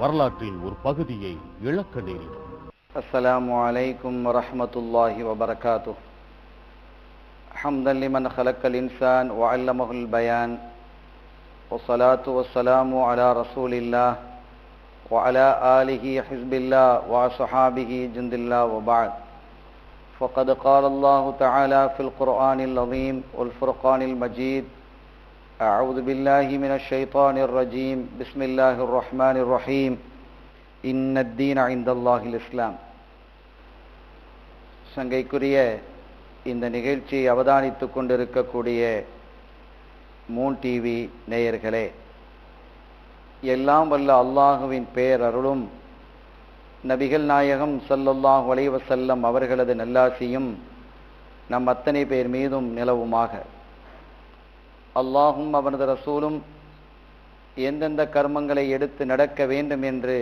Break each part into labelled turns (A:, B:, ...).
A: வரலாற்றின் ஒரு பகுதியை இழக்க நேரிடும்
B: السلام عليكم ورحمة الله وبركاته حمدا لمن خلق الإنسان وعلمه البيان والصلاة والسلام على رسول الله وعلى آله حزب الله وصحابه جند الله وبعد فقد قال الله تعالى في القرآن العظيم والفرقان المجيد أعوذ بالله من الشيطان الرجيم بسم الله الرحمن الرحيم إن الدين عند الله الإسلام சங்கைக்குரிய இந்த நிகழ்ச்சியை அவதானித்துக் கொண்டிருக்கக்கூடிய மூன் டிவி நேயர்களே எல்லாம் வல்ல அல்லாஹுவின் பேரருளும் நபிகள் நாயகம் ஸல்லல்லாஹு அலைஹி வஸல்லம் அவர்களது நல்லாசியும் நம் அத்தனை பேர் மீதும் நிலவுமாக அல்லாஹும் அவனது ரசூலும் எந்தெந்த கர்மங்களை எடுத்து நடக்க வேண்டும் என்று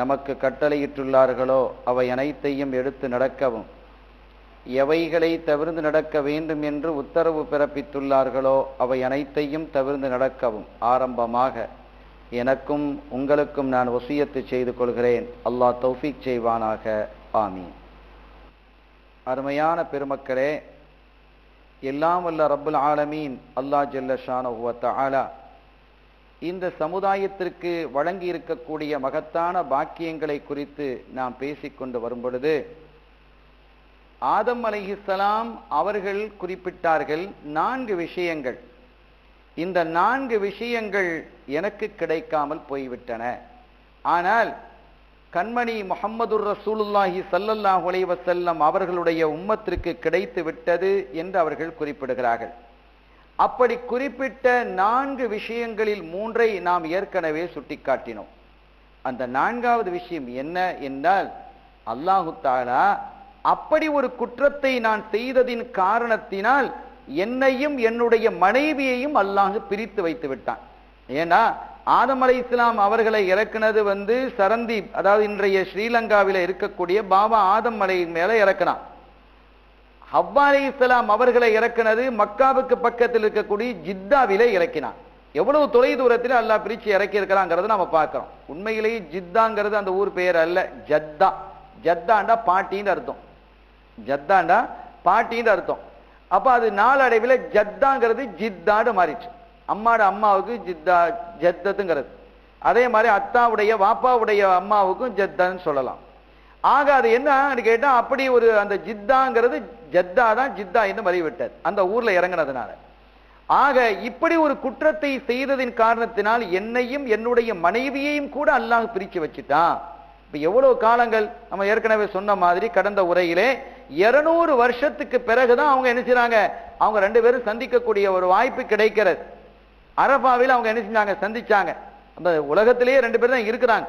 B: நமக்கு கட்டளையிட்டுள்ளார்களோ அவை அனைத்தையும் எடுத்து நடக்கவும். எவைகளை தவிர்ந்து நடக்க வேண்டும் என்று உத்தரவு பிறப்பித்துள்ளார்களோ அவை அனைத்தையும் தவிர்ந்து நடக்கவும். ஆரம்பமாக எனக்கும் உங்களுக்கும் நான் ஒசியத்து செய்து கொள்கிறேன். அல்லாஹ் தௌஃபீக் செய்வானாக. ஆமீன். அருமையான பெருமக்களே எல்லாம் வல்ல ரப்புல் ஆலமீன். அல்லாஹ் ஜல்ல ஷானஹு ஆலா இந்த சமுதாயத்திற்கு வழங்கி இருக்கக்கூடிய மகத்தான பாக்கியங்களை குறித்து நாம் பேசிக்கொண்டு வரும் பொழுது ஆதம் அலைஹிஸ்ஸலாம் அவர்கள் குறிப்பிட்டார்கள் நான்கு விஷயங்கள். இந்த நான்கு விஷயங்கள் எனக்கு கிடைக்காமல் போய்விட்டன. ஆனால் கண்மணி முகம்மதுர் ரசூலுல்லாஹி ஸல்லல்லாஹு அலைஹி அவர்களுடைய உம்மத்திற்கு கிடைத்து விட்டது என்று அவர்கள் குறிப்பிடுகிறார்கள். அப்படி குறிப்பிட்ட நான்கு விஷயங்களில் மூன்றை நாம் ஏற்கனவே சுட்டிக்காட்டினோம். அந்த நான்காவது விஷயம் என்ன என்றால் அல்லாஹு தாலா அப்படி ஒரு குற்றத்தை நான் செய்ததின் காரணத்தினால் என்னையும் என்னுடைய மனைவியையும் அல்லாஹு பிரித்து வைத்து விட்டான். ஏன்னா ஆதம் அலை இஸ்லாம் அவர்களை இறக்குனது வந்து சரந்தீப் அதாவது இன்றைய ஸ்ரீலங்காவில் இருக்கக்கூடிய பாபா ஆதம் மலை மேலே இறக்குனான். ஹவ்வா அலை இஸ்லாம் அவர்களை இறக்குனது மக்காவுக்கு பக்கத்தில் இருக்கக்கூடிய ஜித்தாவிலே இறக்கினான். எவ்வளவு தொலை தூரத்தில் அல்லாஹ் பிரிச்சு இறக்கி இருக்கிறாங்கிறத நம்ம பார்க்கிறோம். உண்மையிலேயே ஜித்தாங்கிறது அந்த ஊர் பெயர் அல்ல ஜத்தா. ஜத்தாண்டா பாட்டின்னு அர்த்தம். ஜத்தாண்டா பாட்டின்னு அர்த்தம். அப்போ அது நாளடைவில் ஜத்தாங்கிறது ஜித்தாண்டு மாறிடுச்சு. அம்மாட அம்மாவுக்கு ஜித்தா ஜத்தத்துங்கிறது. அதே மாதிரி அத்தாவுடைய வாப்பாவுடைய அம்மாவுக்கும் ஜத்தான்னு சொல்லலாம். ஆக அது என்னன்னு கேட்டால் அப்படி ஒரு அந்த ஜித்தாங்கிறது ஜத்தா தான் ஜித்தா என்று மறிவிட்டது அந்த ஊரில் இறங்கினதுனால. ஆக இப்படி ஒரு குற்றத்தை செய்ததின் காரணத்தினால் என்னையும் என்னுடைய மனைவியையும் கூட அல்லாஹ் பிரித்து வச்சுட்டான். இப்போ எவ்வளோ காலங்கள் நம்ம ஏற்கனவே சொன்ன மாதிரி கடந்த உரையிலே இருநூறு வருஷத்துக்கு பிறகுதான் அவங்க என்ன செய்கிறாங்க அவங்க ரெண்டு பேரும் சந்திக்கக்கூடிய ஒரு வாய்ப்பு கிடைக்கிறது. அரபாவில் அவங்க என்ன செஞ்சாங்க? சந்திச்சாங்க. அந்த உலகத்திலேயே ரெண்டு பேர் தான் இருக்கிறாங்க.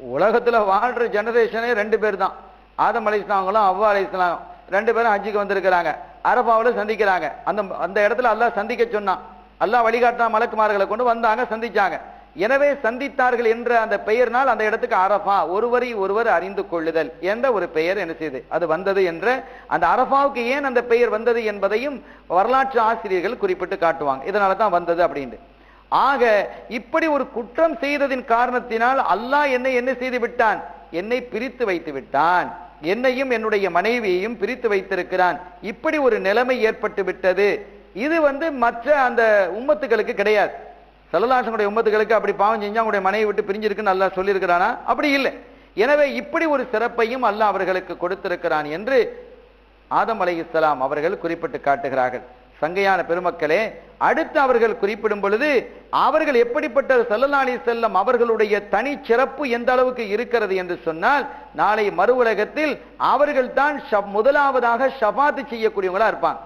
B: உலகத்தில் வாழ்கிற ஜெனரேஷனே ரெண்டு பேர் தான். ஆதம் அலிஸ்லாங்களும் அவ்வா அலிஸ்லாம் ரெண்டு பேரும் ஹஜ்ஜுக்கு வந்திருக்கிறாங்க. அரபாவில் சந்திக்கிறாங்க. அந்த அந்த இடத்துல அல்லாஹ் சந்திக்க சொன்னான். அல்லாஹ் வழிகாட்டினா மலக்குமார்களை கொண்டு வந்தாங்க சந்திச்சாங்க. எனவே சந்தித்தார்கள் என்ற அந்த பெயர்னால் அந்த இடத்துக்கு அரபா ஒருவரை ஒருவர் அறிந்து கொள்ளுதல் என்ற ஒரு பெயர் என்ன செய்து அது வந்தது என்ற அந்த அரபாவுக்கு ஏன் அந்த பெயர் வந்தது என்பதையும் வரலாற்று ஆசிரியர்கள் குறிப்பிட்டு காட்டுவாங்க. இதனால தான் வந்தது அப்படின்ட்டு. ஆக இப்படி ஒரு குற்றம் செய்ததின் காரணத்தினால் அல்லாஹ் என்னை என்ன செய்து விட்டான்? என்னை பிரித்து வைத்து விட்டான். என்னையும் என்னுடைய மனைவியையும் பிரித்து வைத்திருக்கிறான். இப்படி ஒரு நிலைமை ஏற்பட்டு விட்டது. இது வந்து மற்ற அந்த உம்மத்துக்களுக்கு கிடையாது. செல்லலாசனுடைய உம்மத்துகளுக்கு அப்படி பாவம் செஞ்சா அவங்களுடைய மனைவி விட்டு பிரிஞ்சிருக்குன்னு அல்லா சொல்லியிருக்கிறானா? அப்படி இல்லை. எனவே இப்படி ஒரு சிறப்பையும் அல்ல அவர்களுக்கு கொடுத்திருக்கிறான் என்று ஆதம் அலைஹிஸ்ஸலாம் அவர்கள் குறிப்பிட்டு காட்டுகிறார்கள். சங்கையான பெருமக்களே அடுத்து அவர்கள் குறிப்பிடும் பொழுது அவர்கள் எப்படிப்பட்ட சல்லல்லா செல்லம் அவர்களுடைய தனி சிறப்பு எந்த அளவுக்கு இருக்கிறது என்று சொன்னால் நாளை மறு உலகத்தில் அவர்கள் தான் முதலாவதாக ஷபாத்து செய்யக்கூடியவங்களா இருப்பாங்க.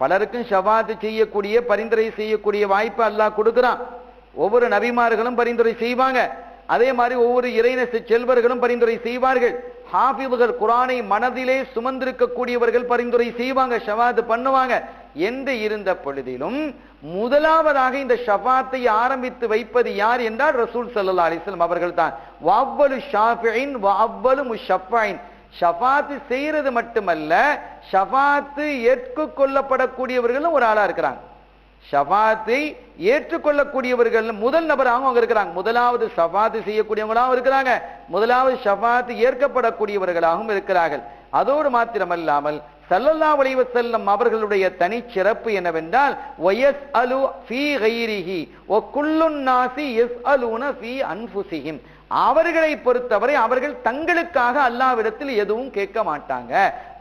B: பலருக்கும் ஷபாத்து செய்யக்கூடிய பரிந்துரை செய்யக்கூடிய வாய்ப்பு அல்லாஹ் கொடுக்குறான். ஒவ்வொரு நபிமார்களும் பரிந்துரை செய்வாங்க. அதே மாதிரி ஒவ்வொரு இறைநச செல்வர்களும் பரிந்துரை செய்வார்கள். ஹாஃபிதுகள் குரானை மனதிலே சுமந்திருக்கக்கூடியவர்கள் பரிந்துரை செய்வாங்க ஷவாத் பண்ணுவாங்க. என்று இருந்த பொழுதிலும் முதலாவதாக இந்த ஷபாத்தை ஆரம்பித்து வைப்பது யார் என்றால் ரசூல் சல்லா அலிஸ்லம் அவர்கள் தான் வவ்வலு ஷாஃபின் வவ்வலு முஷஃபாயின் ஷபாத்து செய்யறது மட்டுமல்ல ஷஃபாத்து ஏற்றுக் கொள்ளப்படக்கூடியவர்களும் ஒரு ஆளா இருக்கிறாங்க. ஷபாத்தை ஏற்றுக்கொள்ளக்கூடியவர்கள் முதல் நபராகவும் அவங்க இருக்கிறாங்க. முதலாவது ஷபாத்து செய்யக்கூடியவங்களாகவும் இருக்கிறாங்க. முதலாவது ஷபாத்து ஏற்கப்படக்கூடியவர்களாகவும் இருக்கிறார்கள். அதோடு மாத்திரமல்லாமல் சல்லல்லா அலைஹி செல்லம் அவர்களுடைய தனிச்சிறப்பு என்னவென்றால் வயஸ்அலு ஃபீ கைரிஹி ஒ குல்லுன் நாசி யஸ்அலூன ஃபீ அன்ஃபுஸிஹிம். அவர்களை பொறுத்தவரை அவர்கள் தங்களுக்காக அல்லாவிடத்தில் எதுவும் கேட்க மாட்டாங்க.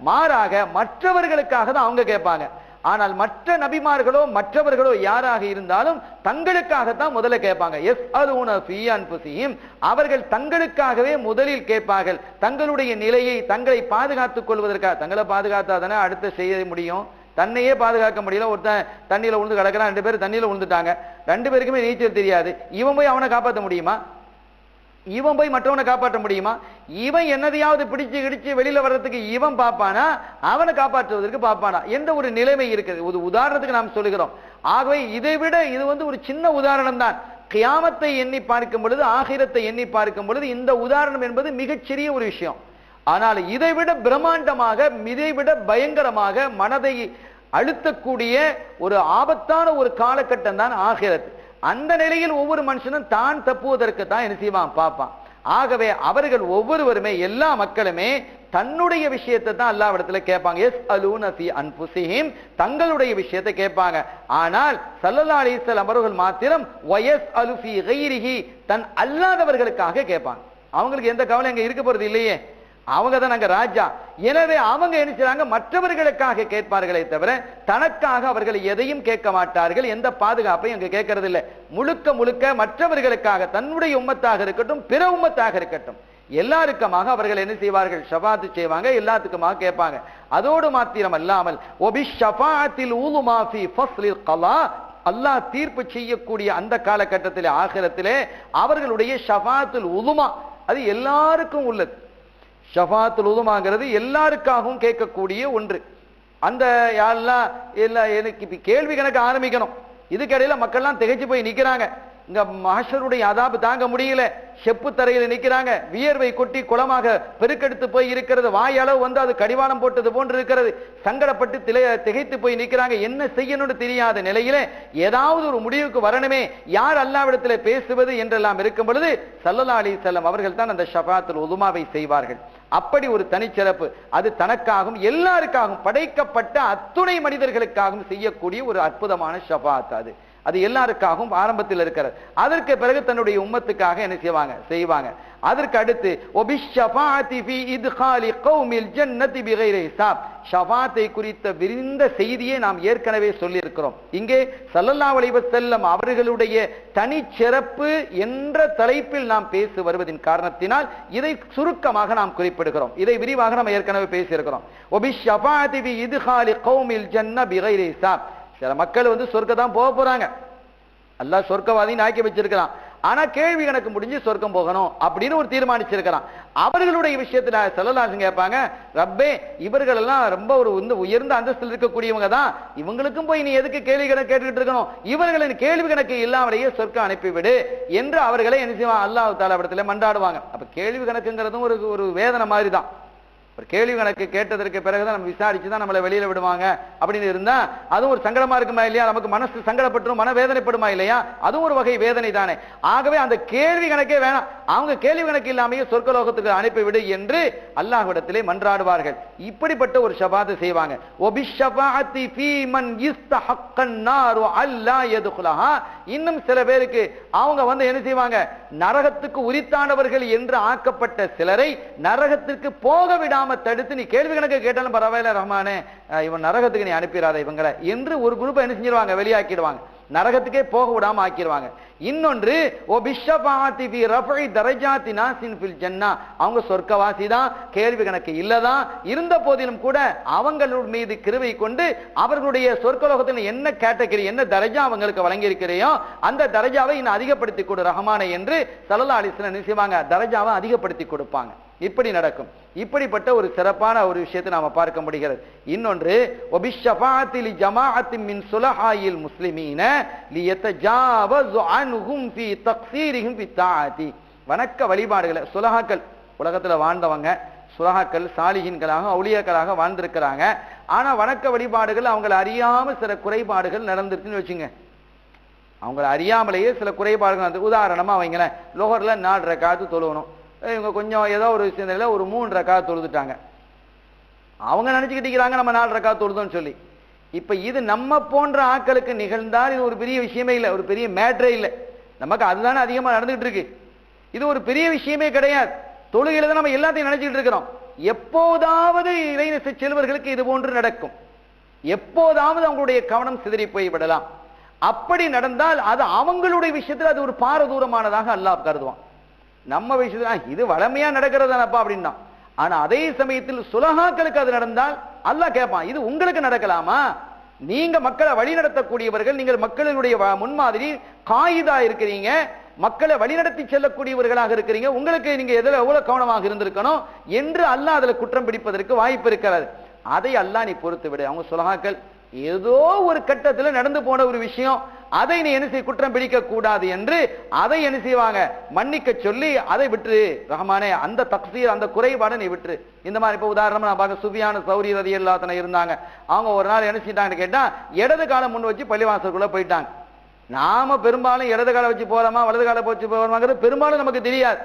B: மாறாக மற்றவர்களுக்காக தான் அவங்க கேட்பாங்க. ஆனால் மற்ற நபிமார்களோ மற்றவர்களோ யாராக இருந்தாலும் தங்களுக்காகத்தான் முதல்ல கேட்பாங்க. எஸ் அலூன அவர்கள் தங்களுக்காகவே முதலில் கேட்பார்கள். தங்களுடைய நிலையை தங்களை பாதுகாத்துக் கொள்வதற்காக. தங்களை பாதுகாத்தாதானே அடுத்த செய்ய முடியும். தன்னையே பாதுகாக்க முடியல. ஒருத்தன் தண்ணியில் உழுந்து கிடக்கிறான் ரெண்டு பேரும் தண்ணியில் உழுந்துட்டாங்க. ரெண்டு பேருக்குமே நீச்சல் தெரியாது. இவன் போய் அவனை காப்பாற்ற முடியுமா? இவன் போய் மற்றவனை காப்பாற்ற முடியுமா? இவன் என்னதையாவது பிடிச்சு கிடிச்சு வெளியில வர்றதுக்கு இவன் பார்ப்பானா அவனை காப்பாற்றுவதற்கு பார்ப்பானா எந்த ஒரு நிலைமை இருக்குது? ஒரு உதாரணத்துக்கு நாம் சொல்லுகிறோம். ஆகவே இதை விட இது வந்து ஒரு சின்ன உதாரணம் தான் கியாமத்தை எண்ணி பார்க்கும் பொழுது ஆகிரத்தை எண்ணி பார்க்கும் பொழுது இந்த உதாரணம் என்பது மிகச்சிறிய ஒரு விஷயம். ஆனால் இதை விட பிரம்மாண்டமாக இதை விட பயங்கரமாக மனதை அழுத்தக்கூடிய ஒரு ஆபத்தான ஒரு காலகட்டம் தான் ஆகிறது அந்த நிலையில் ஒவ்வொரு மனுஷனும் தான் தப்புவதற்கு தான் என்ன செய்வான் பார்ப்பான். ஆகவே அவர்கள் ஒவ்வொருவருமே எல்லா மக்களுமே தன்னுடைய விஷயத்தை தான் அல்லாவிடத்துல கேட்பாங்க. எஸ் அலூனசி அன்புசிஹிம் தங்களுடைய விஷயத்தை கேட்பாங்க. ஆனால் சல்லல்லா அலிசல் அவர்கள் மாத்திரம் ஒயஸ் அலுஃபி தன் அல்லாதவர்களுக்காக கேட்பாங்க. அவங்களுக்கு எந்த கவலை அங்க இருக்க போறது இல்லையே. அவங்க தான் அங்க ராஜா. எனவே அவங்க என்ன செய்றாங்க? மற்றவர்களுக்காக கேட்பார்களே தவிர தனக்காக அவர்கள் எதையும் கேட்க மாட்டார்கள். எந்த பாதுகாப்பையும் அங்க கேட்கறது இல்லை முழுக்க முழுக்க மற்றவர்களுக்காக தன்னுடைய உம்மத்தாக இருக்கட்டும் பிற உம்மத்தாக இருக்கட்டும் எல்லாருக்குமாக அவர்கள் என்ன செய்வார்கள்? ஷபாத்து செய்வாங்க எல்லாத்துக்குமாக கேட்பாங்க. அதோடு மாத்திரம் அல்லாமல் ஒபி ஷபாத்தில் ஊலுமா ஃபஸ்லில் கலா அல்லாஹ் தீர்ப்பு செய்யக்கூடிய அந்த காலகட்டத்திலே ஆகிரத்திலே அவர்களுடைய ஷபாத்தில் உலுமா அது எல்லாருக்கும் உள்ளது. ஷஃபாத்துல் உதுமாங்கிறது எல்லாருக்காகவும் கேட்கக்கூடிய ஒன்று. அந்த யாரெல்லாம் இல்லை எனக்கு இப்போ கேள்வி கணக்கு ஆரம்பிக்கணும். இதுக்கிடையில் மக்கள்லாம் திகைச்சு போய் நிற்கிறாங்க இங்க மகஷருடைய அதாபு தாங்க முடியல. செப்பு தரையில் நிற்கிறாங்க வியர்வை கொட்டி குளமாக பெருக்கெடுத்து போய் இருக்கிறது. வாயளவு வந்து அது கடிவாளம் போட்டது போன்று இருக்கிறது. சங்கடப்பட்டு திளைய திகைத்து போய் நிற்கிறாங்க என்ன செய்யணும்னு தெரியாத நிலையில ஏதாவது ஒரு முடிவுக்கு வரணுமே. யார் அல்லாவிடத்தில் பேசுவது என்றெல்லாம் இருக்கும் பொழுது சல்லல்லா அலி செல்லம் அவர்கள் தான் அந்த ஷபாத்தில் உதுமாவை செய்வார்கள். அப்படி ஒரு தனிச்சிறப்பு. அது தனக்காகவும் எல்லாருக்காகவும் படைக்கப்பட்ட அத்துணை மனிதர்களுக்காகவும் செய்யக்கூடிய ஒரு அற்புதமான ஷபாத் அது. அது எல்லாருக்காகவும் ஆரம்பத்தில் இருக்கிறது. அதற்கு பிறகு தன்னுடைய உம்மத்துக்காக என்ன செய்வாங்க? செய்வாங்க. அதற்கு அடுத்து ஜன்னதி ஷபாத்தை குறித்த விரிந்த செய்தியை நாம் ஏற்கனவே சொல்லியிருக்கிறோம். இங்கே சல்லல்லா வளைவ செல்லம் அவர்களுடைய தனிச்சிறப்பு என்ற தலைப்பில் நாம் பேசி வருவதின் காரணத்தினால் இதை சுருக்கமாக நாம் குறிப்பிடுகிறோம். இதை விரிவாக நாம் ஏற்கனவே பேசியிருக்கிறோம். ஒபிஷபாதி இது ஹாலி கௌமில் ஜன்ன பிகைரி சில மக்கள் வந்து சொர்க்க தான் போக போறாங்க. எல்லாம் சொர்க்கவாதின்னு ஆக்கி வச்சிருக்கிறான். ஆனா கேள்வி கணக்கு முடிஞ்சு சொர்க்கம் போகணும் அப்படின்னு ஒரு தீர்மானிச்சிருக்கிறான். அவர்களுடைய விஷயத்துல செல்லலாசன் கேட்பாங்க ரப்பே இவர்கள் எல்லாம் ரொம்ப ஒரு வந்து உயர்ந்த அந்தஸ்தில் இருக்கக்கூடியவங்க தான். இவங்களுக்கும் போய் நீ எதுக்கு கேள்வி கணக்கு கேட்டுக்கிட்டு இருக்கணும்? இவர்களின் கேள்வி கணக்கு இல்லாமலேயே சொர்க்கம் அனுப்பிவிடு என்று அவர்களை என்ன செய்வான் அல்லாஹ் தாலா இடத்துல மண்டாடுவாங்க அப்ப கேள்வி கணக்குங்கிறதும் ஒரு ஒரு வேதனை மாதிரி தான் ஒரு கேள்வி கணக்கு கேட்டதற்கு பிறகுதான் நம்ம விசாரிச்சு தான் நம்மளை வெளியில விடுவாங்க. அப்படின்னு இருந்தா அதுவும் ஒரு சங்கடமா இருக்குமா இல்லையா? நமக்கு மனசு சங்கடப்பட்டுரும் மன வேதனைப்படுமா இல்லையா? அதுவும் ஒரு வகை வேதனை தானே. ஆகவே அந்த கேள்வி கணக்கே வேணாம். அவங்க கேள்வி கணக்கு இல்லாமையே சொர்க்கலோகத்துக்கு அனுப்பிவிடு என்று அல்லாஹ்விடத்திலே மன்றாடுவார்கள். இப்படிப்பட்ட ஒரு ஷபாத்து செய்வாங்க. இன்னும் சில பேருக்கு அவங்க வந்து என்ன செய்வாங்க? நரகத்துக்கு உரித்தானவர்கள் என்று ஆக்கப்பட்ட சிலரை நரகத்திற்கு போக விடாம தடுத்து நீ கேள்வி கணக்கு கேட்டாலும் பரவாயில்ல ரஹ்மானே. இவன் நரகத்துக்கு நீ அனுப்பிடாத இவங்களை. என்று ஒரு குரூப்பை என்ன செஞ்சிருவாங்க? வெளியாக்கிடுவாங்க. நரகத்துக்கே போக விடாம ஆக்கிடுவாங்க. இன்னொன்று ஓ பிஷபாத்தி ரஃபை தரஜாத்தி நாசின் ஃபில் ஜன்னா. அவங்க சொர்க்கவாசி தான் கேள்வி கணக்கு இல்லதான். இருந்த போதிலும் கூட அவங்களோட மீது கிருவை கொண்டு அவர்களுடைய சொர்க்கலோகத்தில் என்ன கேட்டகரி என்ன தரஜா அவங்களுக்கு வழங்கியிருக்கிறையோ அந்த தரஜாவை இன்னும் அதிகப்படுத்தி கொடு ரஹமானை என்று சல்லல்லா அலிஸ்லாம் நினைச்சுவாங்க தரஜாவை அதிகப்படுத்தி கொடுப்பாங்க. இப்படி நடக்கும். இப்படிப்பட்ட ஒரு சிறப்பான ஒரு விஷயத்தை நாம் பார்க்க முடிகிறது. இன்னொன்று ஒபிஷபாத்தில் ஜமாஅத்தி மின் சுலஹாயில் முஸ்லிமீன லியத்தஜாவஸு அன்ஹும் ஃபீ தக்ஸீரிஹிம் ஃபி தாஅதி வணக்க வழிபாடுகளை சுலஹாக்கள் உலகத்தில் வாழ்ந்தவங்க சுலஹாக்கள் சாலிகின்களாக அவுலியாக்களாக வாழ்ந்திருக்கிறாங்க. ஆனால் வணக்க வழிபாடுகள் அவங்கள அறியாமல் சில குறைபாடுகள் நடந்துருக்குன்னு வச்சுங்க. அவங்கள அறியாமலேயே சில குறைபாடுகள் வந்து உதாரணமாக வைங்களேன் லோகரில் நாலு ரக்காத்து தொழுவணும். இவங்க கொஞ்சம் ஏதோ ஒரு விஷயத்துல ஒரு மூணு ரக்கா தொழுதுட்டாங்க. அவங்க நினச்சிக்கிட்டிக்கிறாங்க நம்ம நாலு ரக்கா தொழுதோம்னு சொல்லி. இப்போ இது நம்ம போன்ற ஆக்களுக்கு நிகழ்ந்தால் இது ஒரு பெரிய விஷயமே இல்லை ஒரு பெரிய மேட்ரே இல்லை. நமக்கு அதுதானே அதிகமாக நடந்துகிட்டு இருக்கு. இது ஒரு பெரிய விஷயமே கிடையாது. தொழுகையில் தான் நம்ம எல்லாத்தையும் நினச்சிக்கிட்டு இருக்கிறோம். எப்போதாவது இளைஞர் செல்வர்களுக்கு இது போன்று நடக்கும். எப்போதாவது அவங்களுடைய கவனம் சிதறி போய்விடலாம் அப்படி நடந்தால் அது அவங்களுடைய விஷயத்தில் அது ஒரு பாரதூரமானதாக அல்லாஹ் கருதுவான். நம்ம விஷயத்தில் இது வளமையா நடக்கிறதானப்பா அப்படின்னா. ஆனா அதே சமயத்தில் சுலகாக்களுக்கு அது நடந்தால் அல்லாஹ் கேட்பான் இது உங்களுக்கு நடக்கலாமா? நீங்க மக்களை வழிநடத்தக்கூடியவர்கள் நீங்கள் மக்களினுடைய வ- முன்மாதிரி காயிதா இருக்கிறீங்க மக்களை வழிநடத்தி செல்லக்கூடியவர்களாக இருக்கிறீங்க உங்களுக்கு நீங்க எதுல எவ்வளவு கவனமாக இருந்திருக்கணும் என்று அல்லாஹ் அதுல குற்றம் பிடிப்பதற்கு வாய்ப்பு இருக்கிறார் அதை அல்லாஹ் நீ பொறுத்து விடு. அவங்க சுலகாக்கள் ஏதோ ஒரு கட்டத்தில் நடந்து போன ஒரு விஷயம் அதை நீ என்ன செய்ய குற்றம் பிடிக்க கூடாது என்று அதை என்ன செய்வாங்க? மன்னிக்க சொல்லி அதை விட்டுரு. ரஹமானே அந்த தக்சீர் அந்த குறைபாடை நீ விட்டுரு. இந்த மாதிரி இப்ப உதாரணமா நான் பார்க்க சுபியான சௌரி ரதி எல்லாத்தனை இருந்தாங்க. அவங்க ஒரு நாள் என்ன செய்யிட்டாங்கன்னு கேட்டா இடது காலம் முன் வச்சு பள்ளிவாசலுக்குள்ள போயிட்டாங்க. நாம பெரும்பாலும் இடது காலை வச்சு போறோமா வலது காலை வச்சு போறோமாங்கிறது பெரும்பாலும் நமக்கு தெரியாது.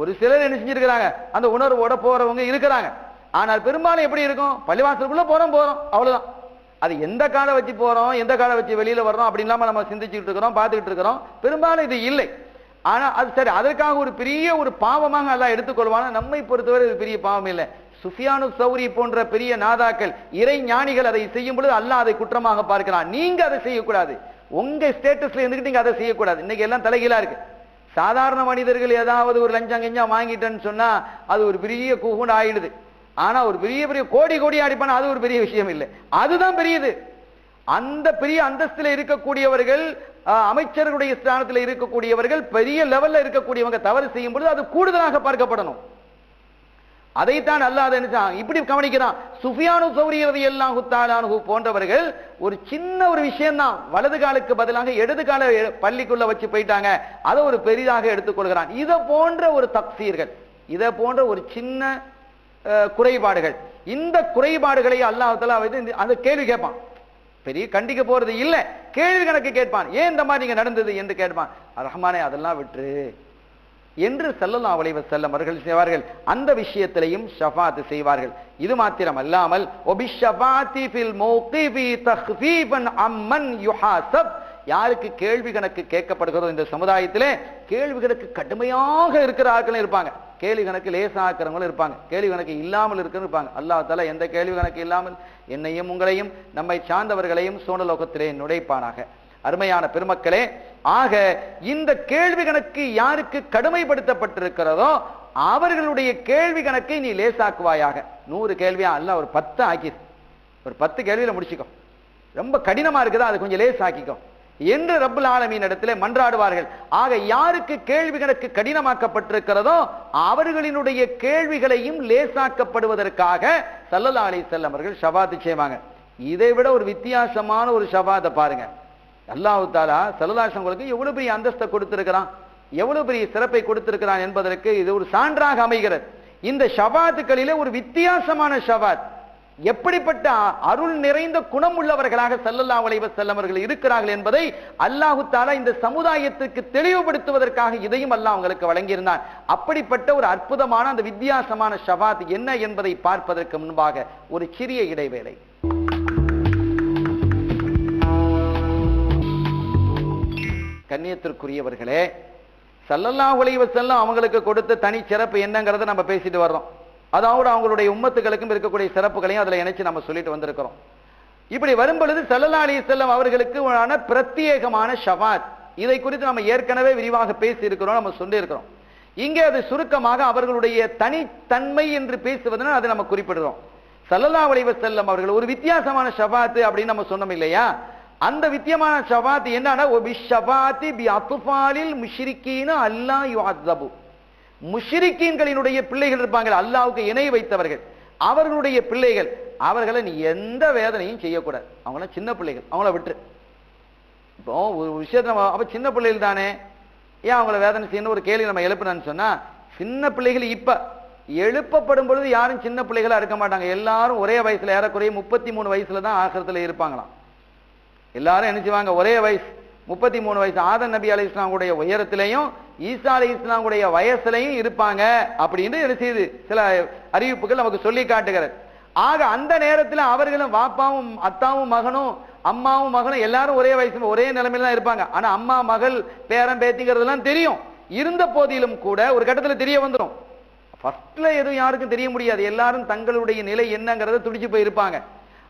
B: ஒரு சிலர் என்ன செஞ்சிருக்கிறாங்க அந்த உணர்வோட போறவங்க இருக்கிறாங்க. ஆனால் பெரும்பாலும் எப்படி இருக்கும்? பள்ளிவாசலுக்குள்ள போறோம் போறோம். அவ்வளவுதான். அது எந்த காலை வச்சு போறோம் எந்த காலை வச்சு வெளியில வர்றோம் அப்படி இல்லாம நம்ம சிந்திச்சுட்டு இருக்கிறோம் பார்த்துக்கிட்டு இருக்கிறோம். பெரும்பாலும் இது இல்லை. ஆனா அது சரி அதற்காக ஒரு பெரிய ஒரு பாவமாக எல்லாம் எடுத்துக்கொள்வானா. நம்மை பொறுத்தவரை இது பெரிய பாவம் இல்லை. சுஃபியானு சௌரி போன்ற பெரிய நாதாக்கள் இறை ஞானிகள் அதை செய்யும் பொழுது அல்ல அதை குற்றமாக பார்க்கிறான். நீங்க அதை செய்யக்கூடாது. உங்க ஸ்டேட்டஸ்ல இருந்துகிட்டு நீங்க அதை செய்யக்கூடாது. இன்னைக்கு எல்லாம் தலைகீழா இருக்கு. சாதாரண மனிதர்கள் ஏதாவது ஒரு லஞ்சம் கஞ்சம் வாங்கிட்டேன்னு சொன்னா அது ஒரு பெரிய கூகுண்டு ஆயிடுது ஆனா ஒரு பெரிய பெரிய கோடி கோடி அடிப்பான அது ஒரு பெரிய விஷயம் இல்லை. அதுதான் பெரியது. அந்த பெரிய அந்தஸ்தில் இருக்கக்கூடியவர்கள் அமைச்சர்களுடைய ஸ்தானத்தில் இருக்கக்கூடியவர்கள் பெரிய லெவல்ல இருக்கக்கூடியவங்க தவறு செய்யும் பொழுது அது கூடுதலாக பார்க்கப்படணும். அதைத்தான் அல்லாத இப்படி கவனிக்கிறான். சுஃபியானு சௌரியது எல்லாம் ஹுத்தாலானு போன்றவர்கள் ஒரு சின்ன ஒரு விஷயம்தான். வலது காலுக்கு பதிலாக இடது கால பள்ளிக்குள்ள வச்சு போயிட்டாங்க. அதை ஒரு பெரிதாக எடுத்துக்கொள்கிறான். இதை போன்ற ஒரு தப்சீர்கள் இதை போன்ற ஒரு சின்ன குறைபாடுகள். இந்த குறைபாடுகளை அல்லாஹ் வைத்து இந்த- அந்த கேள்வி கேட்பான். பெரிய கண்டிக்க போறது இல்லை. கேள்வி கணக்கு கேட்பான். ஏன் இந்த மாதிரி நீங்க நடந்தது என்று கேட்பான். ரஹ்மானே அதெல்லாம் விட்டுரு. என்று செல்லலாம் வளைவ செல்ல அவர்கள் செய்வார்கள். அந்த விஷயத்திலையும் ஷஃபாத் செய்வார்கள். இது மாத்திரம் அல்லாமல் அம்மன் யுஹாசப் யாருக்கு கேள்வி கணக்கு கேட்கப்படுகிறதோ இந்த சமுதாயத்திலே கேள்வி கணக்கு கடுமையாக இருக்கிற ஆட்களும் இருப்பாங்க. கேள்வி கணக்கு லேசாக்கிறவங்களும் இருப்பாங்க. கேள்வி கணக்கு இல்லாமல் இருக்கிறவங்க இருப்பாங்க. அல்லாஹ் தஆலா எந்த கேள்வி கணக்கு இல்லாமல் என்னையும் உங்களையும் நம்மை சார்ந்தவர்களையும் சோனலோகத்திலே நுழைப்பானாக. அருமையான பெருமக்களே ஆக இந்த கேள்வி கணக்கு யாருக்கு கடுமைப்படுத்தப்பட்டிருக்கிறதோ அவர்களுடைய கேள்வி கணக்கை நீ லேசாக்குவாயாக. நூறு கேள்வியா? அல்ல ஒரு பத்து ஆக்கிடு ஒரு பத்து கேள்வியில முடிச்சுக்கோ. ரொம்ப கடினமா இருக்குதா? அது கொஞ்சம் லேசாக்கிக்கோ. என்று ரப்புல் ஆலமீன் இடத்திலே மன்றாடுவார்கள். ஆக யாருக்கு கேள்வி கணக்கு கடினமாக்கப்பட்டிருக்கிறதோ அவர்களினுடைய கேள்விகளையும் லேசாக்கப்படுவதற்காக சல்லல்லா அலைஹி வஸல்லம் அவர்கள் ஷபாத்து செய்வாங்க. இதை விட ஒரு வித்தியாசமான ஒரு ஷபாத்தை பாருங்க. அல்லாஹு தாலா சல்லல்லாஹங்களுக்கு எவ்வளவு பெரிய அந்தஸ்தை கொடுத்திருக்கிறான். எவ்வளவு பெரிய சிறப்பை கொடுத்திருக்கிறான் என்பதற்கு இது ஒரு சான்றாக அமைகிறது. இந்த ஷபாத்துக்களிலே ஒரு வித்தியாசமான ஷபாத். எப்படிப்பட்ட அருள் நிறைந்த குணம் உள்ளவர்களாக ஸல்லல்லாஹு வளைவ செல்லவர்கள் இருக்கிறார்கள் என்பதை அல்லாஹு தாலா இந்த சமுதாயத்துக்கு தெளிவுபடுத்துவதற்காக இதையும் அல்லாஹ் அவங்களுக்கு வழங்கியிருந்தான். அப்படிப்பட்ட ஒரு அற்புதமான அந்த வித்தியாசமான ஷபாத் என்ன என்பதை பார்ப்பதற்கு முன்பாக ஒரு சிறிய இடைவேளை. கண்ணியத்திற்குரியவர்களே ஸல்லல்லாஹு அலைஹி வஸல்லம் அவங்களுக்கு கொடுத்த தனி சிறப்பு என்னங்கிறத நம்ம பேசிட்டு வர்றோம். அதாவது அவங்களுடைய உம்மத்துகளுக்கும் இருக்கக்கூடிய சிறப்புகளையும் அதில் இணைச்சு நம்ம சொல்லிட்டு வந்திருக்கிறோம். இப்படி வரும்பொழுது பொழுது ஸல்லல்லாஹு செல்லம் அவர்களுக்கு பிரத்யேகமான ஷபாத் இதை குறித்து நம்ம ஏற்கனவே விரிவாக பேசி இருக்கிறோம் நம்ம சொல்லியிருக்கிறோம். இங்கே அது சுருக்கமாக அவர்களுடைய தனித்தன்மை என்று பேசுவதனால் அதை நம்ம குறிப்பிடுறோம். சல்லல்லா அலைஹி செல்லம் அவர்கள் ஒரு வித்தியாசமான ஷபாத் அப்படின்னு நம்ம சொன்னோம் இல்லையா? அந்த வித்தியமான ஷபாத் என்னன்னா ஒபி ஷபாத்தி பி அத்துபாலில் முஷ்ரிக்கீன அல்லா யுஅzzபு முஷிரிக்கீன்களினுடைய பிள்ளைகள் இருப்பாங்க அல்லாவுக்கு இணை வைத்தவர்கள். அவர்களுடைய பிள்ளைகள் அவர்களை நீ எந்த வேதனையும் செய்யக்கூடாது. அவங்கள சின்ன பிள்ளைகள் அவங்கள விட்டுரு. இப்போ ஒரு விஷயத்தை நம்ம சின்ன பிள்ளைகள் தானே? ஏன் அவங்கள வேதனை செய்யணும் ஒரு கேள்வி நம்ம எழுப்பினு சொன்னால் சின்ன பிள்ளைகள் இப்போ எழுப்பப்படும் பொழுது யாரும் சின்ன பிள்ளைகளாக இருக்க மாட்டாங்க. எல்லாரும் ஒரே வயசில் ஏறக்குறைய முப்பத்தி மூணு வயசில் தான் ஆசிரத்துல இருப்பாங்களாம். எல்லாரும் என்ன செய்வாங்க? ஒரே வயசு. முப்பத்தி மூணு வயசு ஆதன் நபி அலி இஸ்லாமுடைய உயரத்திலையும் ஈசா அலி இஸ்லாமுடைய வயசுலையும் இருப்பாங்க அப்படின்னு என்ன செய்யுது சில அறிவிப்புகள் நமக்கு சொல்லி காட்டுகிறது. ஆக அந்த நேரத்தில் அவர்களும் வாப்பாவும் அத்தாவும் மகனும் அம்மாவும் மகனும் எல்லாரும் ஒரே வயசு ஒரே நிலைமையில தான் இருப்பாங்க. ஆனா அம்மா மகள் பேரன் பேத்திங்கிறதெல்லாம் தெரியும். இருந்த போதிலும் கூட ஒரு கட்டத்தில் தெரிய வந்துடும் ஃபர்ஸ்ட்ல எதுவும் யாருக்கும் தெரிய முடியாது. எல்லாரும் தங்களுடைய நிலை என்னங்கிறத துடிச்சு போயிருப்பாங்க.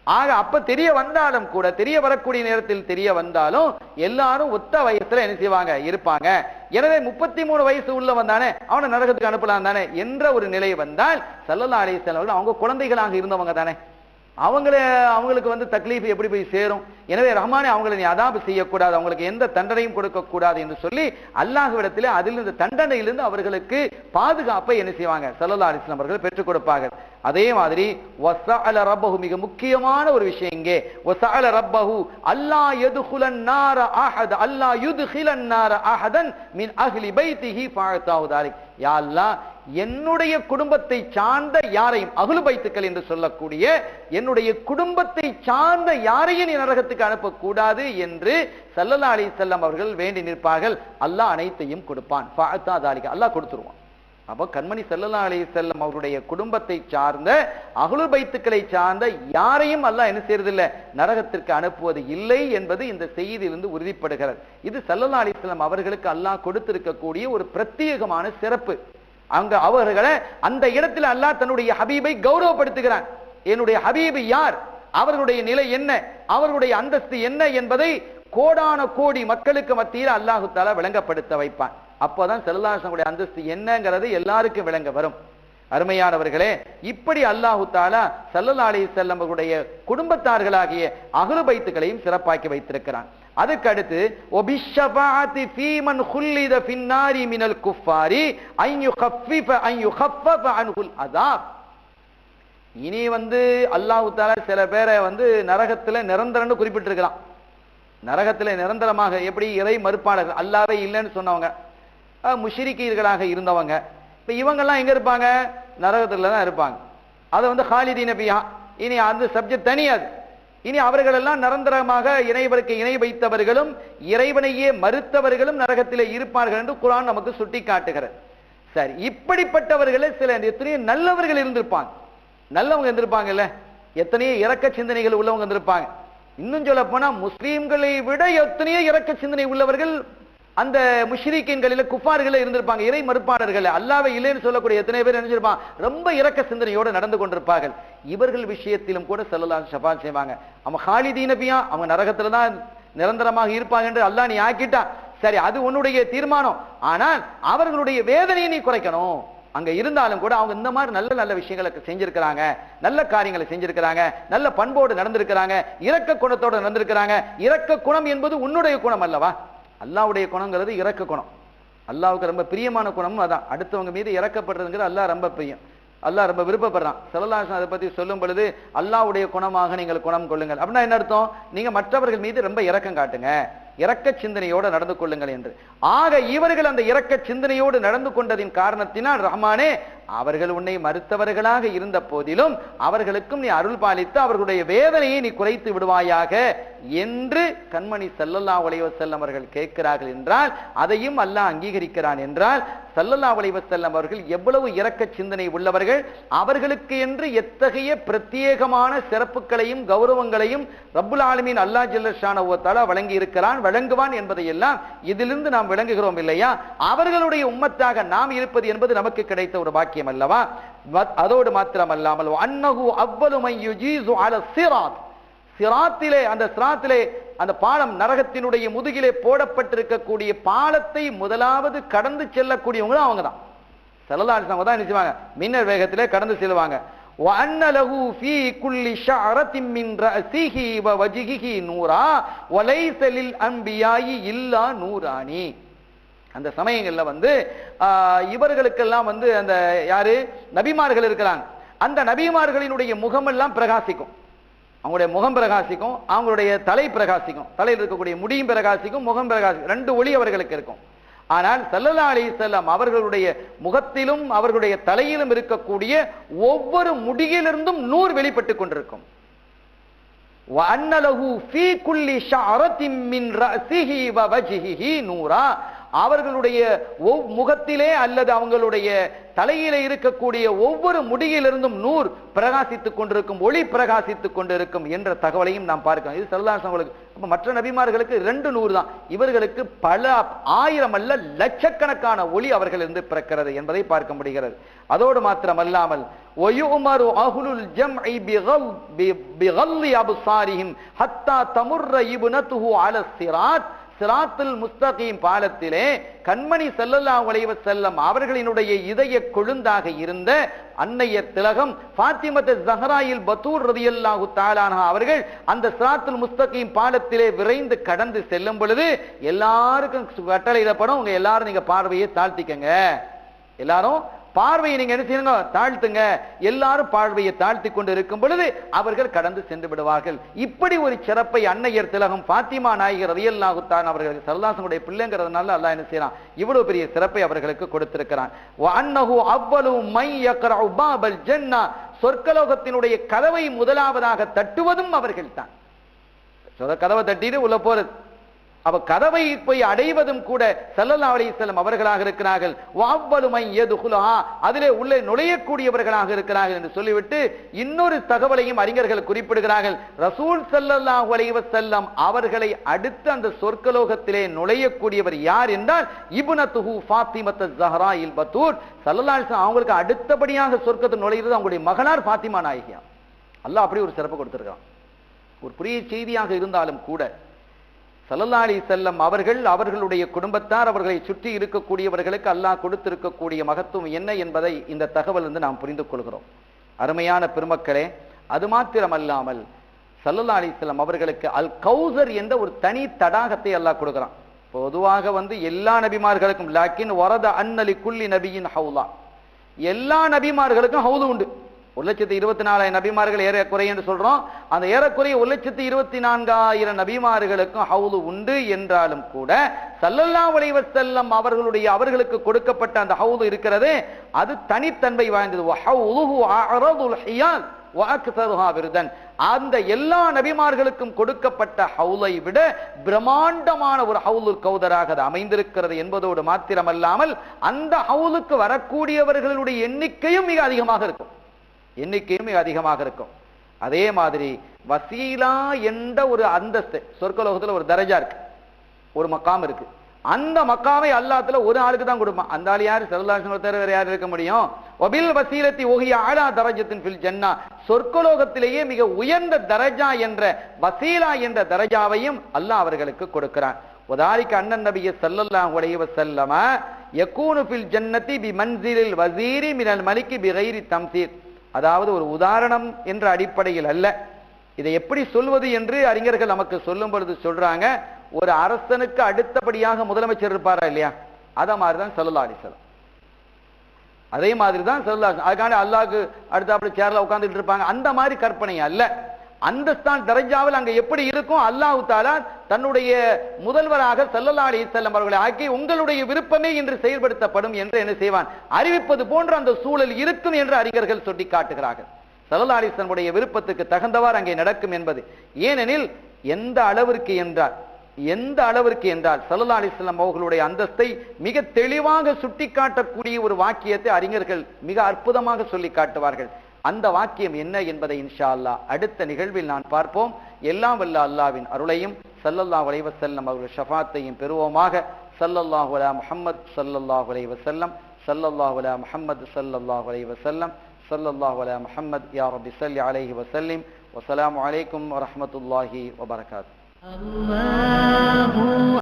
B: ஆக அப்ப தெரிய வந்தாலும் கூட தெரிய வரக்கூடிய நேரத்தில் தெரிய வந்தாலும் எல்லாரும் ஒத்த வயசுல என்ன செய்வாங்க? இருப்பாங்க. எனவே முப்பத்தி மூணு வயசு உள்ளவன் தானே அவனை நரகத்துக்கு அனுப்பலாம் தானே என்ற ஒரு நிலை வந்தால் சல்லல்லா அலிஸ்லாம் அவங்க குழந்தைகளாக இருந்தவங்க தானே. அவங்கள அவங்களுக்கு வந்து தக்லீஃப் எப்படி போய் சேரும்? எனவே ரஹ்மானே அவங்களை நீ அதாபு செய்யக்கூடாது அவங்களுக்கு எந்த தண்டனையும் கொடுக்கக்கூடாது என்று சொல்லி அல்லாஹ்விடத்திலே அதிலிருந்து தண்டனையிலிருந்து அவர்களுக்கு பாதுகாப்பை என்ன செய்வாங்க? சல்லல்லா அலிஸ்லாம் அவர்கள் பெற்றுக் கொடுப்பார்கள். அதே மாதிரி வஸஅல ரப்பஹு மிக முக்கியமான ஒரு விஷயம் இங்கே. வஸஅல ரப்பஹு அல்லா யதுகுலன் நார அஹத் அல்லா யுதுகிலன் நார அஹதன் மின் அஹ்லி பைத்திஹி ஃபஅதாஹு தாலிக். யா அல்லாஹ் என்னுடைய குடும்பத்தை சார்ந்த யாரையும் அகுலு பைத்துக்கள் என்று சொல்லக்கூடிய என்னுடைய குடும்பத்தை சார்ந்த யாரையும் நீ நரகத்துக்கு அனுப்பக்கூடாது என்று சல்லல்லா அலி செல்லம் அவர்கள் வேண்டி நிற்பார்கள். அல்லாஹ் அனைத்தையும் கொடுப்பான். ஃபஅதா அல்லாஹ் கொடுத்துருவான். அப்போ கண்மணி செல்லல்லா அலி செல்லம் அவருடைய குடும்பத்தை சார்ந்த அகுலு பைத்துக்களை சார்ந்த யாரையும் அல்லாஹ் என்ன செய்யறதில்லை? நரகத்திற்கு அனுப்புவது இல்லை என்பது இந்த செய்தியிலிருந்து உறுதிப்படுகிறது. இது சல்லல்லா அலி செல்லம் அவர்களுக்கு அல்லாஹ் கொடுத்திருக்கக்கூடிய ஒரு பிரத்யேகமான சிறப்பு. அங்க அவர்களை அந்த இடத்துல அல்லாஹ் தன்னுடைய ஹபீபை கௌரவப்படுத்துகிறான். என்னுடைய ஹபீபு யார்? அவர்களுடைய நிலை என்ன? அவர்களுடைய அந்தஸ்து என்ன என்பதை கோடான கோடி மக்களுக்கு மத்தியில் அல்லாஹு தாலா விளங்கப்படுத்த வைப்பான். அப்போதான் செல்லாசனுடைய அந்தஸ்து என்னங்கிறது எல்லாருக்கும் விளங்க வரும். அருமையானவர்களே இப்படி அல்லாஹு தாலா சல்லல்லா அலி செல்லமுடைய குடும்பத்தார்களாகிய அகலுபைத்துகளையும் சிறப்பாக்கி வைத்திருக்கிறான். அதுக்கடுத்து ஒபிஷபாதி ஃபீமன் ஹுல்லித ஃபின்னாரி மினல் குஃபாரி ஐன் யுகஃபிஃப ஐன் யுகஃபஃப அன்ஹுல் அதாப் இனி வந்து அல்லாஹு தாலா சில பேரை வந்து நரகத்துல நிரந்தரம்னு குறிப்பிட்டிருக்கலாம். நரகத்துல நிரந்தரமாக எப்படி இறை மறுப்பாளர்கள் அல்லாவே இல்லைன்னு சொன்னவங்க முஷிரிக்கீர்களாக இருந்தவங்க இப்போ இவங்கெல்லாம் எங்க இருப்பாங்க? நரகத்தில் தான் இருப்பாங்க. அது வந்து ஹாலிதீன் பியா இனி அந்த சப்ஜெக்ட் தனியாது இனி அவர்களெல்லாம் நிரந்தரமாக இறைவருக்கு இணை வைத்தவர்களும் இறைவனையே மறுத்தவர்களும் நரகத்திலே இருப்பார்கள் என்று குரான் நமக்கு சுட்டி காட்டுகிறது சரி இப்படிப்பட்டவர்களே சில எத்தனையோ நல்லவர்கள் இருந்திருப்பாங்க. நல்லவங்க இருந்திருப்பாங்கல்ல? எத்தனையோ இறக்க சிந்தனைகள் உள்ளவங்க இருந்திருப்பாங்க. இன்னும் சொல்ல போனா முஸ்லீம்களை விட எத்தனையோ இறக்க சிந்தனை உள்ளவர்கள் அந்த முஷ்ரீக்கின்களில் குஃபார்களில் இருந்திருப்பாங்க இறை மறுப்பாளர்கள். அல்லாவை இல்லைன்னு சொல்லக்கூடிய எத்தனை பேர் நினைச்சிருப்பான் ரொம்ப இரக்க சிந்தனையோடு நடந்து கொண்டிருப்பார்கள். இவர்கள் விஷயத்திலும் கூட செல்லலாம் ஷபான் செய்வாங்க. அவங்க ஹாலிதீனபியா அவங்க நரகத்தில் தான் நிரந்தரமாக இருப்பாங்க என்று அல்லாஹ் நீ ஆக்கிட்டான் சரி அது உன்னுடைய தீர்மானம். ஆனால் அவர்களுடைய வேதனையை நீ குறைக்கணும். அங்க இருந்தாலும் கூட அவங்க இந்த மாதிரி நல்ல நல்ல விஷயங்களை செஞ்சிருக்கிறாங்க. நல்ல காரியங்களை செஞ்சிருக்கிறாங்க. நல்ல பண்போடு நடந்திருக்கிறாங்க. இரக்க குணத்தோடு நடந்திருக்கிறாங்க. இரக்க குணம் என்பது உன்னுடைய குணம் அல்லவா? அல்லாவுடைய குணங்கிறது இறக்க குணம். அல்லாவுக்கு ரொம்ப பிரியமான குணமும் அதான். அடுத்தவங்க மீது இறக்கப்படுறதுங்கிறது அல்லாஹ் ரொம்ப பிரியம். அல்லாஹ் ரொம்ப விருப்பப்படுறான். செல்லலாசன் அதை பற்றி சொல்லும் பொழுது அல்லாவுடைய குணமாக நீங்கள் குணம் கொள்ளுங்கள். அப்படின்னா என்ன அர்த்தம்? நீங்கள் மற்றவர்கள் மீது ரொம்ப இறக்கம் காட்டுங்க. இரக்க சிந்தனையோடு நடந்து கொள்ளுங்கள் என்று. ஆக இவர்கள் அந்த இரக்க சிந்தனையோடு நடந்து கொண்டதின் காரணத்தினால் ரஹ்மானே அவர்கள் உன்னை மறுத்தவர்களாக இருந்த போதிலும் அவர்களுக்கும் நீ அருள் பாலித்து அவர்களுடைய வேதனையை நீ குறைத்து விடுவாயாக என்று கண்மணி சல்லல்லா செல்லம் அவர்கள் கேட்கிறார்கள் என்றால் அதையும் அல்லாஹ் அங்கீகரிக்கிறான் என்றால் சல்லல்லா செல்லம் அவர்கள் எவ்வளவு இரக்க சிந்தனை உள்ளவர்கள் அவர்களுக்கு என்று எத்தகைய பிரத்யேகமான சிறப்புகளையும் கௌரவங்களையும் ரப்புல் ஆலமின் அல்லாஹ் ஜில்லஷான வழங்கி இருக்கிறான் விளங்குவான் என்பதையெல்லாம் இதிலிருந்து நாம் விளங்குகிறோம் இல்லையா? அவர்களுடைய உம்மத்தாக நாம் இருப்பது என்பது நமக்கு கிடைத்த ஒரு பாக்கியம் அல்லவா? அதோடு மாத்திரமல்லாமல் அன்னகு அவ்வலுமை சிராத். சிராத்திலே அந்த சிராத்திலே அந்த பாலம் நரகத்தினுடைய முதுகிலே போடப்பட்டிருக்கக்கூடிய பாலத்தை முதலாவது கடந்து செல்லக்கூடியவங்களும் அவங்க தான் செல்லலாசவங்க தான் நினைச்சுவாங்க மின்னல் வேகத்திலே கடந்து செல்வாங்க وَأَنَّ لَهُ فِي كُلِّ شَعْرَةٍ مِّن رَأْسِهِ وَوَجْهِهِ نُورًا وَلَيْسَ لِلْأَنْبِيَاءِ إِلَّا نُورَانِ அந்த சமயங்கள்ல வந்து ஆஹ், இவர்களுக்கெல்லாம் வந்து அந்த யாரு நபிமார்கள் இருக்கிறாங்க அந்த நபிமார்களினுடைய முகமெல்லாம் பிரகாசிக்கும் அவங்களுடைய முகம் பிரகாசிக்கும் அவங்களுடைய தலை பிரகாசிக்கும் தலையில் இருக்கக்கூடிய முடியும் பிரகாசிக்கும் முகம் பிரகாசிக்கும் ரெண்டு ஒளி அவர்களுக்கு இருக்கும் ஆனால் சல்லல்லா அலி செல்லம் அவர்களுடைய முகத்திலும் அவர்களுடைய தலையிலும் இருக்கக்கூடிய ஒவ்வொரு முடியிலிருந்தும் நூறு வெளிப்பட்டு கொண்டிருக்கும். நூறா. அவர்களுடைய ஒவ் முகத்திலே அல்லது அவங்களுடைய தலையிலே இருக்கக்கூடிய ஒவ்வொரு முடியிலிருந்தும் நூறு பிரகாசித்துக் கொண்டிருக்கும் ஒளி பிரகாசித்துக் கொண்டிருக்கும் என்ற தகவலையும் நாம் பார்க்கலாம் இது சல்லாசம் மற்ற நபிமார்களுக்கு ரெண்டு நூறு தான். இவர்களுக்கு பல ஆயிரம் அல்ல லட்சக்கணக்கான ஒளி அவர்களிருந்து பிறக்கிறது என்பதை பார்க்க முடிகிறது. அதோடு மாத்திரம் அல்லாமல் ஒயுமரு அகுலுல் ஐ பிகல் பிகல்லி அபுசாரிஹிம் ஹத்தா தமுர்ர இபுனத்துஹு அலசிராத் சிராத்தில் முஸ்தகீம் பாலத்திலே கண்மணி செல்லல்லா உலைவ செல்லம் அவர்களினுடைய இதய கொழுந்தாக இருந்த அன்னைய திலகம் ஃபாத்திமத் ஜஹராயில் பத்தூர் ரதியல்லாஹு தாலானா அவர்கள் அந்த சிராத்துல் முஸ்தகீம் பாலத்திலே விரைந்து கடந்து செல்லும் பொழுது எல்லாருக்கும் கட்டளையிடப்படும். உங்க எல்லாரும் நீங்க பார்வையை தாழ்த்திக்கங்க. எல்லாரும் பார்வையை நீங்க என்ன செய்யுங்க? தாழ்த்துங்க. எல்லாரும் பார்வையை தாழ்த்தி கொண்டு இருக்கும் பொழுது அவர்கள் கடந்து சென்று விடுவார்கள். இப்படி ஒரு சிறப்பை அன்னையர் திலகம் பாத்திமா நாயகர் ரியல் நாகுத்தான் அவர்களுக்கு சரதாசனுடைய பிள்ளைங்கிறதுனால அல்லா என்ன செய்யறான்? இவ்வளவு பெரிய சிறப்பை அவர்களுக்கு கொடுத்திருக்கிறான். வஅன்னஹு அவ்வளவு மை பாபல் ஜென்னா. சொர்க்கலோகத்தினுடைய கதவை முதலாவதாக தட்டுவதும் அவர்கள் தான் கதவை தட்டிட்டு உள்ள போறது. அவ கதவை போய் அடைவதும் கூட சல்லல்லா அலி செல்லம் அவர்களாக இருக்கிறார்கள். வஅவ்வலுமை யதுகுலஹா அதிலே உள்ளே நுழையக்கூடியவர்களாக இருக்கிறார்கள் என்று சொல்லிவிட்டு இன்னொரு தகவலையும் அறிஞர்கள் குறிப்பிடுகிறார்கள். ரசூல் ஸல்லல்லாஹு அலைஹி செல்லம் அவர்களை அடுத்து அந்த சொர்க்கலோகத்திலே நுழையக்கூடியவர் யார் என்றால் இப்னத்துஹு ஜஹரா இல் பத்தூர். சல்லல்லா அவங்களுக்கு அடுத்தபடியாக சொர்க்கத்தில் நுழைகிறது அவங்களுடைய மகனார் ஃபாத்திமா நாயகியா. அல்லாஹ் அப்படி ஒரு சிறப்பு கொடுத்திருக்கான். ஒரு புரிய செய்தியாக இருந்தாலும் கூட சல்லல்லா செல்லம் அவர்கள் அவர்களுடைய குடும்பத்தார் அவர்களை சுற்றி இருக்கக்கூடியவர்களுக்கு அல்லாஹ் கொடுத்திருக்கக்கூடிய மகத்துவம் என்ன என்பதை இந்த தகவல் வந்து நாம் புரிந்து கொள்கிறோம். அருமையான பெருமக்களே அது மாத்திரமல்லாமல் சல்லல்லா செல்லம் அவர்களுக்கு அல் கௌசர் என்ற ஒரு தனி தடாகத்தை அல்லாஹ் கொடுக்குறான். பொதுவாக வந்து எல்லா நபிமார்களுக்கும் லாக்கின் வரத அன்னலி குல்லி நபியின் ஹவுலா. எல்லா நபிமார்களுக்கும் ஹவுது உண்டு. ஒரு லட்சத்தி இருபத்தி நாலாயிரம் நபிமார்கள் ஏறக்குறை என்று சொல்றோம். அந்த ஏறக்குறைய ஒரு லட்சத்தி இருபத்தி நான்காயிரம் நபிமார்களுக்கும் ஹவுலு உண்டு என்றாலும் கூட சல்லல்லா அலைஹி செல்லம் அவர்களுடைய அவர்களுக்கு கொடுக்கப்பட்ட அந்த ஹவுலு இருக்கிறது. அது தனித்தன்மை வாய்ந்தது. அந்த எல்லா நபிமார்களுக்கும் கொடுக்கப்பட்ட ஹவுலை விட பிரம்மாண்டமான ஒரு ஹவுலு கௌதராக அது அமைந்திருக்கிறது என்பதோடு மாத்திரமல்லாமல் அந்த ஹவுலுக்கு வரக்கூடியவர்களுடைய எண்ணிக்கையும் மிக அதிகமாக இருக்கும். எண்ணிக்கையும் அதிகமாக இருக்கும். அதே மாதிரி வசீலா என்ற ஒரு அந்தஸ்து சொர்க்கலோகத்தில் ஒரு தரஜா இருக்கு. ஒரு மக்காம் இருக்கு. அந்த மக்காமை அல்லாத்துல ஒரு ஆளுக்கு தான் கொடுப்பான். அந்த ஆள் யார்? செல்லாசன தவிர வேற யார் இருக்க முடியும்? ஒபில் வசீலத்தை ஓகிய ஆழா தரஜத்தின் ஃபில் ஜன்னா. சொர்க்கலோகத்திலேயே மிக உயர்ந்த தரஜா என்ற வசீலா என்ற தரஜாவையும் அல்லாஹ் அவர்களுக்கு கொடுக்கிறான். உதாரிக்கு அண்ணன் நபிய செல்லல்லா உடைய வஸல்லம எக்கூனு ஃபில் ஜன்னத்தி பி மன்சிலில் வசீரி மினல் மலிக்கு பி கைரி தம்சீர். அதாவது ஒரு உதாரணம் என்ற அடிப்படையில் அல்ல. இதை எப்படி சொல்வது என்று அறிஞர்கள் நமக்கு சொல்லும் பொழுது சொல்றாங்க ஒரு அரசனுக்கு அடுத்தபடியாக முதலமைச்சர் இருப்பாரா இல்லையா? அதை மாதிரி தான் சல்லா அலிசலம் அதே மாதிரி தான் சல்லா அதுக்காண்டி அல்லாஹ்க்கு அடுத்தாப்புல சேர்ல உட்கார்ந்துட்டு இருப்பாங்க. அந்த மாதிரி கற்பனை அல்ல. அந்தஸ்தான் தரஜாவில் அங்கே எப்படி இருக்கும்? அல்லாஹ் தாலா தன்னுடைய முதல்வராக சல்லல்லா அலிசல்லம் அவர்களை ஆக்கி உங்களுடைய விருப்பமே இன்று செயல்படுத்தப்படும் என்று என்ன செய்வான்? அறிவிப்பது போன்ற அந்த சூழல் இருக்கும் என்று அறிஞர்கள் சுட்டி காட்டுகிறார்கள். சல்லல்லா அலிஸ்லமுடைய விருப்பத்துக்கு தகுந்தவாறு அங்கே நடக்கும் என்பது. ஏனெனில் எந்த அளவிற்கு என்றால் எந்த அளவிற்கு என்றால் சல்லல்லா அலிஸ்லாம் அவர்களுடைய அந்தஸ்தை மிக தெளிவாக சுட்டிக்காட்டக்கூடிய ஒரு வாக்கியத்தை அறிஞர்கள் மிக அற்புதமாக சொல்லி காட்டுவார்கள். அந்த வாக்கியம் என்ன என்பதை இன்ஷா அல்லா அடுத்த நிகழ்வில் நான் பார்ப்போம். எல்லாம் வல்ல அல்லாவின் அருளையும் சல்லல்லாஹ் உலைவசல்லம் அவர்கள் ஷஃபாத்தையும் பெறுவோமாக. சல்லல்லாஹ் உலா முஹம்மது சல்லல்லாஹ் உலைவசல்லம் சல்லல்லாஹ் உலா முஹம்மது சல்லல்லாஹ் உலைவசல்லம் சல்லல்லாஹ் உலா முஹம்மது யா ரபி சல்லி அலைஹி வசல்லிம் வசலாம் அலைக்கும் வரமத்துல்லாஹி
C: வபரகாத்